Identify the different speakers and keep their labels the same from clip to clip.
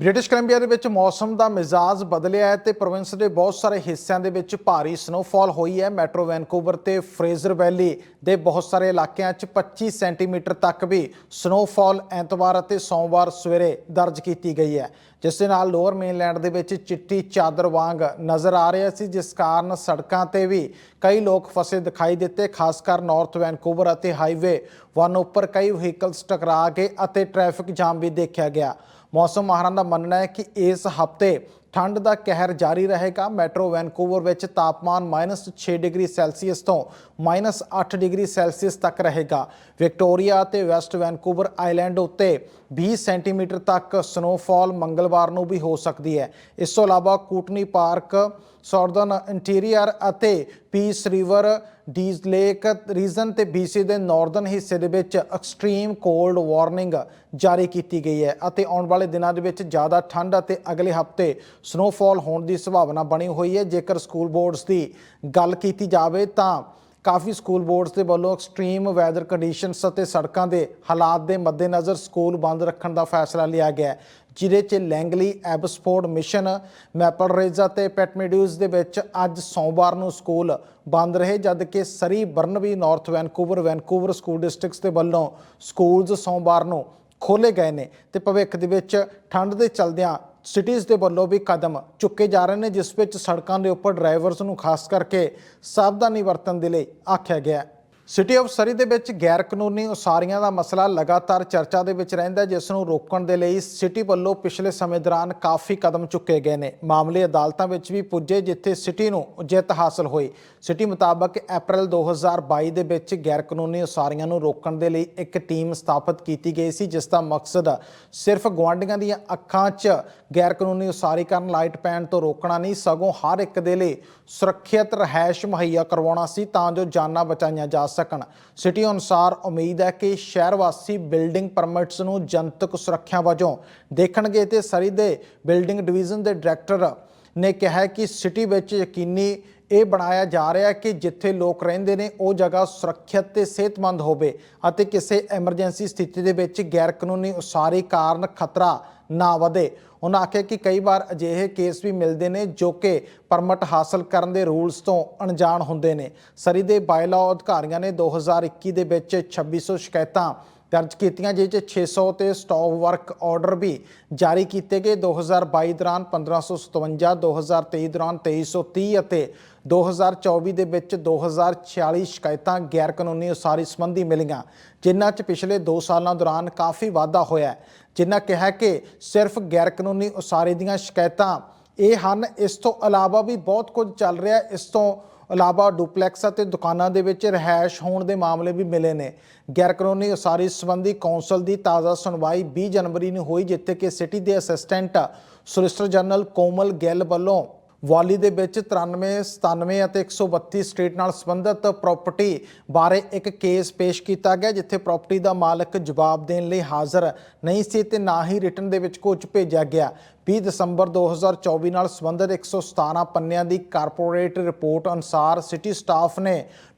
Speaker 1: British Columbia ਦੇ ਵਿੱਚ ਮੌਸਮ ਦਾ ਮਿਜ਼ਾਜ ਬਦਲਿਆ ਹੈ ਤੇ ਪ੍ਰੋਵਿੰਸ ਦੇ ਬਹੁਤ ਸਾਰੇ ਹਿੱਸਿਆਂ ਦੇ ਵਿੱਚ ਭਾਰੀ ਸਨੋਫਾਲ ਹੋਈ ਹੈ। ਮੈਟਰੋ ਵੈਨਕੂਵਰ ਤੇ ਫਰੇਜ਼ਰ ਵੈਲੀ ਦੇ ਬਹੁਤ ਸਾਰੇ ਇਲਾਕਿਆਂ 'ਚ 25 ਸੈਂਟੀਮੀਟਰ ਤੱਕ ਵੀ ਸਨੋਫਾਲ ਐਤਵਾਰ ਅਤੇ ਸੋਮਵਾਰ ਸਵੇਰੇ ਦਰਜ ਕੀਤੀ ਗਈ ਹੈ। ਜਿਸ ਦੇ ਨਾਲ ਲੋਅਰ ਮੇਨਲੈਂਡ ਦੇ ਵਿੱਚ ਚਿੱਟੀ ਚਾਦਰ ਵਾਂਗ ਨਜ਼ਰ ਆ ਰਿਹਾ ਸੀ, ਜਿਸ ਕਾਰਨ ਸੜਕਾਂ ਤੇ ਵੀ ਕਈ ਲੋਕ ਫਸੇ ਦਿਖਾਈ ਦਿੱਤੇ, ਖਾਸ ਕਰ ਨਾਰਥ ਵੈਨਕੂਵਰ ਅਤੇ ਹਾਈਵੇ 1 ਉੱਪਰ ਕਈ ਵਹੀਕਲਸ ਟਕਰਾ ਗਏ ਅਤੇ ਟ੍ਰੈਫਿਕ ਜਾਮ ਵੀ ਦੇਖਿਆ ਗਿਆ। ਮੌਸਮ ਮਾਹਰਾਂ ਦਾ ਮੰਨਣਾ ਹੈ ਕਿ ਇਸ ਹਫ਼ਤੇ ਠੰਡ ਦਾ ਕਹਿਰ ਜਾਰੀ ਰਹੇਗਾ। ਮੈਟਰੋ ਵੈਨਕੂਵਰ ਵਿੱਚ ਤਾਪਮਾਨ -6 ਡਿਗਰੀ ਸੈਲਸੀਅਸ ਤੋਂ -8 ਡਿਗਰੀ ਸੈਲਸੀਅਸ ਤੱਕ ਰਹੇਗਾ। ਵਿਕਟੋਰੀਆ ਅਤੇ ਵੈਸਟ ਵੈਨਕੂਵਰ ਆਈਲੈਂਡ ਉੱਤੇ 20 ਸੈਂਟੀਮੀਟਰ ਤੱਕ ਸਨੋਫਾਲ ਮੰਗਲਵਾਰ ਨੂੰ ਵੀ ਹੋ ਸਕਦੀ ਹੈ। ਇਸ ਤੋਂ ਇਲਾਵਾ ਕੂਟਨੀ ਪਾਰਕ ਸਾਊਥਰਨ ਇੰਟੀਰੀਅਰ ਅਤੇ Peace River, Dease Lake, region ਤੇ BC ਦੇ ਨਾਰਥਰਨ ਹਿੱਸੇ ਦੇ ਵਿੱਚ ਐਕਸਟ੍ਰੀਮ ਕੋਲਡ ਵਾਰਨਿੰਗ ਜਾਰੀ ਕੀਤੀ ਗਈ ਹੈ ਅਤੇ ਆਉਣ ਵਾਲੇ ਦਿਨਾਂ ਦੇ ਵਿੱਚ ਜ਼ਿਆਦਾ ਠੰਡ ਅਤੇ ਅਗਲੇ ਹਫ਼ਤੇ ਸਨੋਫਾਲ ਹੋਣ ਦੀ ਸੰਭਾਵਨਾ ਬਣੀ ਹੋਈ ਹੈ। ਜੇਕਰ ਸਕੂਲ ਬੋਰਡਸ ਦੀ ਗੱਲ ਕੀਤੀ ਜਾਵੇ ਤਾਂ ਕਾਫੀ ਸਕੂਲ ਬੋਰਡਸ ਦੇ ਵੱਲੋਂ ਐਕਸਟ੍ਰੀਮ ਵੈਦਰ ਕੰਡੀਸ਼ਨਸ ਅਤੇ ਸੜਕਾਂ ਦੇ ਹਾਲਾਤ ਦੇ ਮੱਦੇਨਜ਼ਰ ਸਕੂਲ ਬੰਦ ਰੱਖਣ ਦਾ ਫੈਸਲਾ ਲਿਆ ਗਿਆ ਜਿਹਦੇ 'ਚ Langley Abbotsford Mission Maple Ridge ਅਤੇ ਪੈਟਮੇਡਿਊਜ਼ ਦੇ ਵਿੱਚ ਅੱਜ ਸੋਮਵਾਰ ਨੂੰ ਸਕੂਲ ਬੰਦ ਰਹੇ ਜਦ ਕਿ Surrey Burnaby North Vancouver Vancouver school districts ਦੇ ਵੱਲੋਂ ਸਕੂਲਜ਼ ਸੋਮਵਾਰ ਨੂੰ ਖੋਲੇ ਗਏ ਨੇ। ਤੇ ਭਵਿੱਖ ਦੇ ਵਿੱਚ ਠੰਡ ਦੇ ਚਲਦਿਆਂ ਸਿਟੀਜ਼ ਦੇ ਵੱਲੋਂ ਵੀ ਕਦਮ ਚੁੱਕੇ ਜਾ ਰਹੇ ਨੇ, ਜਿਸ ਵਿੱਚ ਸੜਕਾਂ ਦੇ ਉੱਪਰ ਡਰਾਈਵਰਸ ਨੂੰ ਖਾਸ ਕਰਕੇ ਸਾਵਧਾਨੀ ਵਰਤਣ ਦੇ ਲਈ ਆਖਿਆ ਗਿਆ ਹੈ। ਸਿਟੀ ਆਫ ਸਰੀ ਦੇ ਵਿੱਚ ਗੈਰ ਕਾਨੂੰਨੀ ਉਸਾਰੀਆਂ ਦਾ ਮਸਲਾ ਲਗਾਤਾਰ ਚਰਚਾ ਦੇ ਵਿੱਚ ਰਹਿੰਦਾ ਜਿਸ ਨੂੰ ਰੋਕਣ ਦੇ ਲਈ ਸਿਟੀ ਵੱਲੋਂ ਪਿਛਲੇ ਸਮੇਂ ਦੌਰਾਨ ਕਾਫੀ ਕਦਮ ਚੁੱਕੇ ਗਏ ਨੇ। ਮਾਮਲੇ ਅਦਾਲਤਾਂ ਵਿੱਚ ਵੀ ਪੁੱਜੇ, ਜਿੱਥੇ ਸਿਟੀ ਨੂੰ ਜਿੱਤ ਹਾਸਲ ਹੋਈ। ਸਿਟੀ ਮੁਤਾਬਕ ਅਪ੍ਰੈਲ 2022 ਦੇ ਵਿੱਚ ਗੈਰ ਕਾਨੂੰਨੀ ਉਸਾਰੀਆਂ ਨੂੰ ਰੋਕਣ ਦੇ ਲਈ ਇੱਕ ਟੀਮ ਸਥਾਪਿਤ ਕੀਤੀ ਗਈ ਸੀ, ਜਿਸ ਦਾ ਮਕਸਦ ਸਿਰਫ ਗਵਾਂਢੀਆਂ ਦੀਆਂ ਅੱਖਾਂ 'ਚ ਗੈਰ ਕਾਨੂੰਨੀ ਉਸਾਰੀ ਕਰਨ, ਲਾਈਟ ਪੈਣ ਤੋਂ ਰੋਕਣਾ ਨਹੀਂ, ਸਗੋਂ ਹਰ ਇੱਕ ਦੇ ਲਈ ਸੁਰੱਖਿਅਤ ਰਹਿائش ਮੁਹੱਈਆ ਕਰਵਾਉਣਾ ਸੀ ਤਾਂ ਜੋ ਜਾਨਾਂ ਬਚਾਈਆਂ ਜਾ ਸਕਣ। ਸਕਣ। ਸਿਟੀ ਅਨੁਸਾਰ ਉਮੀਦ ਹੈ ਕਿ ਸ਼ਹਿਰ ਵਾਸੀ ਬਿਲਡਿੰਗ ਪਰਮਿਟਸ ਨੂੰ ਜਨਤਕ ਸੁਰੱਖਿਆ ਵਜੋਂ ਦੇਖਣਗੇ ਤੇ ਸਰੀ ਦੇ ਬਿਲਡਿੰਗ ਡਿਵੀਜ਼ਨ ਦੇ ਡਾਇਰੈਕਟਰ ਨੇ ਕਿਹਾ ਕਿ ਸਿਟੀ ਵਿੱਚ ਯਕੀਨੀ ਇਹ ਬਣਾਇਆ ਜਾ ਰਿਹਾ ਕਿ ਜਿੱਥੇ ਲੋਕ ਰਹਿੰਦੇ ਨੇ, ਉਹ ਜਗ੍ਹਾ ਸੁਰੱਖਿਅਤ ਤੇ ਸਿਹਤਮੰਦ ਹੋਵੇ ਅਤੇ ਕਿਸੇ ਐਮਰਜੈਂਸੀ ਸਥਿਤੀ ਦੇ ਵਿੱਚ ਗੈਰ ਕਾਨੂੰਨੀ ਉਸਾਰੀ ਕਾਰਨ ਖਤਰਾ ਨਾ ਵਧੇ। ਉਹਨਾਂ ਆਖਿਆ ਕਿ ਕਈ ਵਾਰ ਅਜਿਹੇ ਕੇਸ ਵੀ ਮਿਲਦੇ ਨੇ ਜੋ ਕਿ ਪਰਮਿਟ ਹਾਸਲ ਕਰਨ ਦੇ ਰੂਲਸ ਤੋਂ ਅਣਜਾਣ ਹੁੰਦੇ ਨੇ। ਸਰੀ ਦੇ ਬਾਇਲਾਅ ਅਧਿਕਾਰੀਆਂ ਨੇ 2021 ਦੇ ਵਿੱਚ 2600 ਸ਼ਿਕਾਇਤਾਂ ਦਰਜ ਕੀਤੀਆਂ ਜਿਸ 'ਚ 600 ਤੇ ਸਟਾਪ ਵਰਕ ਆਰਡਰ ਵੀ ਜਾਰੀ ਕੀਤੇ ਗਏ। 2022 ਦੌਰਾਨ 1557 2023 ਦੌਰਾਨ 2330 ਅਤੇ 2024 ਦੇ ਵਿੱਚ 2046 ਸ਼ਿਕਾਇਤਾਂ ਗੈਰ ਕਾਨੂੰਨੀ ਉਸਾਰੀ ਸੰਬੰਧੀ ਮਿਲੀਆਂ, ਜਿਨ੍ਹਾਂ 'ਚ ਪਿਛਲੇ 2 ਸਾਲਾਂ ਦੌਰਾਨ ਕਾਫੀ ਵਾਧਾ ਹੋਇਆ ਜਿਨ੍ਹਾਂ ਕਿਹਾ ਕਿ ਸਿਰਫ ਗੈਰ ਕਾਨੂੰਨੀ ਉਸਾਰੀ ਦੀਆਂ ਸ਼ਿਕਾਇਤਾਂ ਇਹ ਹਨ। ਇਸ ਤੋਂ ਇਲਾਵਾ ਵੀ ਬਹੁਤ ਕੁਝ ਚੱਲ ਰਿਹਾ ਇਸ ਤੋਂ ਇਲਾਵਾ ਡੁਪਲੈਕਸ ਅਤੇ ਦੁਕਾਨਾਂ ਦੇ ਵਿੱਚ ਰਹਿائش ਹੋਣ ਦੇ ਮਾਮਲੇ ਵੀ ਮਿਲੇ ਨੇ। ਗੈਰ ਕਾਨੂੰਨੀ ਉਸਾਰੀ ਸੰਬੰਧੀ ਕੌਂਸਲ ਦੀ ਤਾਜ਼ਾ ਸੁਣਵਾਈ 20 ਜਨਵਰੀ ਨੂੰ ਹੋਈ, ਜਿੱਥੇ ਕਿ ਸਿਟੀ ਦੇ assistant solicitor general Komal Gill ਵੱਲੋਂ ਵਾਲੀ ਦੇ ਵਿੱਚ 93 97 ਅਤੇ 132 ਸਟੇਟ ਨਾਲ ਸੰਬੰਧਿਤ ਪ੍ਰਾਪਰਟੀ ਬਾਰੇ ਇੱਕ ਕੇਸ ਪੇਸ਼ ਕੀਤਾ ਗਿਆ, ਜਿੱਥੇ ਪ੍ਰਾਪਰਟੀ ਦਾ ਮਾਲਕ ਜਵਾਬ ਦੇਣ ਲਈ ਹਾਜ਼ਰ ਨਹੀਂ ਸੀ ਤੇ ਨਾ ਹੀ ਰਿਟਰਨ ਦੇ ਵਿੱਚ ਕੁਝ ਭੇਜਿਆ ਗਿਆ। 20 ਦਸੰਬਰ 2024 ਨਾਲ ਸੰਬੰਧਿਤ 117 ਪੰਨਿਆਂ ਦੀ ਕਾਰਪੋਰੇਟ ਰਿਪੋਰਟ ਅਨੁਸਾਰ ਸਿਟੀ ਸਟਾਫ ਨੇ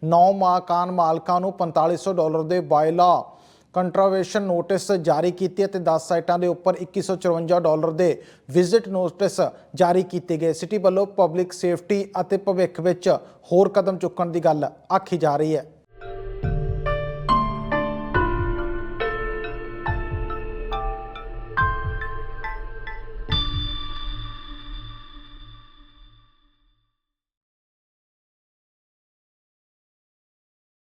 Speaker 1: 9 ਮਕਾਨ ਮਾਲਕਾਂ ਨੂੰ 4500 ਡਾਲਰ ਦੇ ਬਾਇਲਾ ਕੰਟਰਾਵੇਸ਼ਨ ਨੋਟਿਸ ਜਾਰੀ ਕੀਤੀ ਅਤੇ 10 ਸਾਈਟਾਂ ਦੇ ਉੱਪਰ 2154 ਡਾਲਰ ਦੇ ਵਿਜ਼ਿਟ ਨੋਟਿਸ ਜਾਰੀ ਕੀਤੇ ਗਏ। ਸਿਟੀ ਵੱਲੋਂ ਪਬਲਿਕ ਸੇਫਟੀ ਅਤੇ ਭਵਿੱਖ ਵਿੱਚ ਹੋਰ ਕਦਮ ਚੁੱਕਣ ਦੀ ਗੱਲ ਆਖੀ ਜਾ ਰਹੀ ਹੈ।